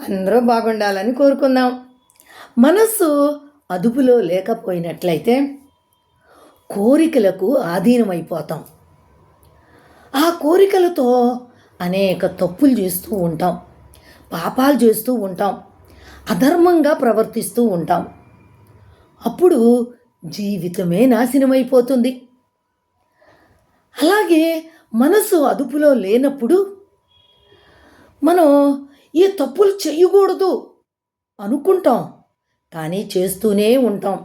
అందరూ బాగుండాలని కోరుకుందాం. మనస్సు అదుపులో లేకపోయినట్లయితే కోరికలకు ఆధీనమైపోతాం. ఆ కోరికలతో అనేక తప్పులు చేస్తూ ఉంటాం. పాపాలు చేస్తూ ఉంటాం. అధర్మంగా ప్రవర్తిస్తూ ఉంటాం. అప్పుడు జీవితమే నాశనమైపోతుంది. అలాగే మనసు అదుపులో లేనప్పుడు మనం ఈ తప్పులు చేయకూడదు అనుకుంటాం కానీ చేస్తూనే ఉంటాం.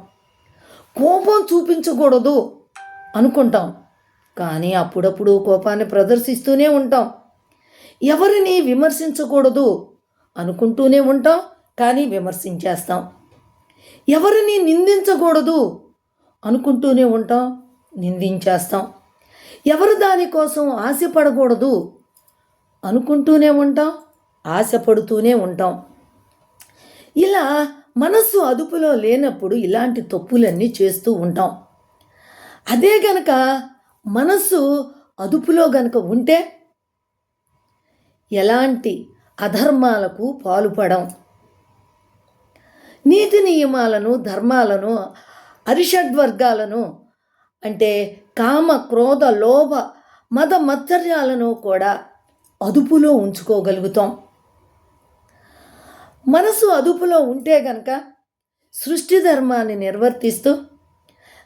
కోపం చూపించకూడదు అనుకుంటాం కానీ అప్పుడప్పుడు కోపాన్ని ప్రదర్శిస్తూనే ఉంటాం. ఎవరిని విమర్శించకూడదు అనుకుంటూనే ఉంటాం కానీ విమర్శించేస్తాం. ఎవరిని నిందించకూడదు అనుకుంటూనే ఉంటాం నిందించేస్తాం. ఎవరు దానికోసం ఆశపడకూడదు అనుకుంటూనే ఉంటాం ఆశపడుతూనే ఉంటాం. ఇలా మనస్సు అదుపులో లేనప్పుడు ఇలాంటి తప్పులన్నీ చేస్తూ ఉంటాం. అదే గనక మనస్సు అదుపులో గనక ఉంటే ఎలాంటి అధర్మాలకు పాల్పడం? నీతి నియమాలను ధర్మాలను అరిషడ్వర్గాలను అంటే కామ క్రోధ లోభ మత మత్సర్యాలను కూడా అదుపులో ఉంచుకోగలుగుతాం. మనసు అదుపులో ఉంటే గనక సృష్టి ధర్మాన్ని నిర్వర్తిస్తూ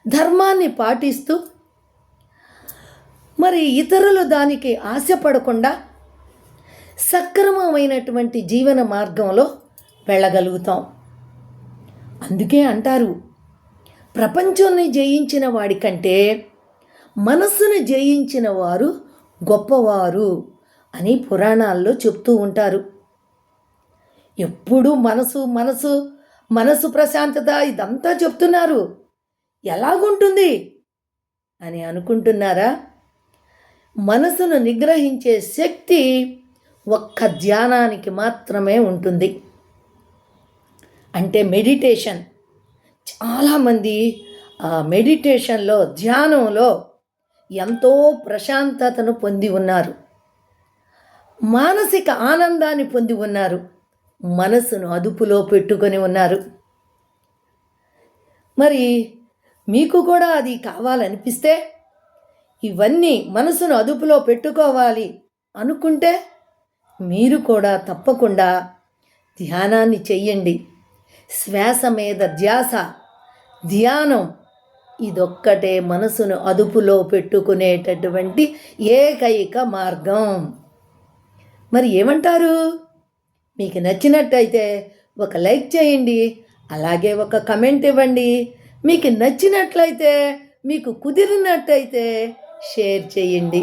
ధర్మాన్ని పాటిస్తూ మరి ఇతరులు దానికి ఆశపడకుండా సక్రమమైనటువంటి జీవన మార్గంలో వెళ్ళగలుగుతాం. అందుకే అంటారు ప్రపంచాన్ని జయించిన వాడికంటే మనస్సును జయించిన వారు గొప్పవారు అని పురాణాల్లో చెప్తూ ఉంటారు. ఎప్పుడూ మనసు మనసు మనసు ప్రశాంతత ఇదంతా చెప్తున్నారు. ఎలాగుంటుంది? అని అనుకుంటున్నారా? మనసును నిగ్రహించే శక్తి ఒక్క ధ్యానానికి మాత్రమే ఉంటుంది. అంటే మెడిటేషన్. చాలామంది ఆ మెడిటేషన్లో ధ్యానంలో ఎంతో ప్రశాంతతను పొంది ఉన్నారు. మానసిక ఆనందాన్ని పొంది ఉన్నారు. మనసును అదుపులో పెట్టుకొని ఉన్నారు. మరి మీకు కూడా అది కావాలనిపిస్తే ఇవన్నీ మనసును అదుపులో పెట్టుకోవాలి అనుకుంటే మీరు కూడా తప్పకుండా ధ్యానాన్ని చెయ్యండి. శ్వాస మీద ధ్యాస ధ్యానం ఇదొక్కటే మనసును అదుపులో పెట్టుకునేటటువంటి ఏకైక మార్గం. మరి ఏమంటారు? మీకు నచ్చినట్టయితే ఒక లైక్ చేయండి అలాగే ఒక కమెంట్ ఇవ్వండి. మీకు నచ్చినట్లయితే మీకు కుదిరినట్టయితే షేర్ చేయండి.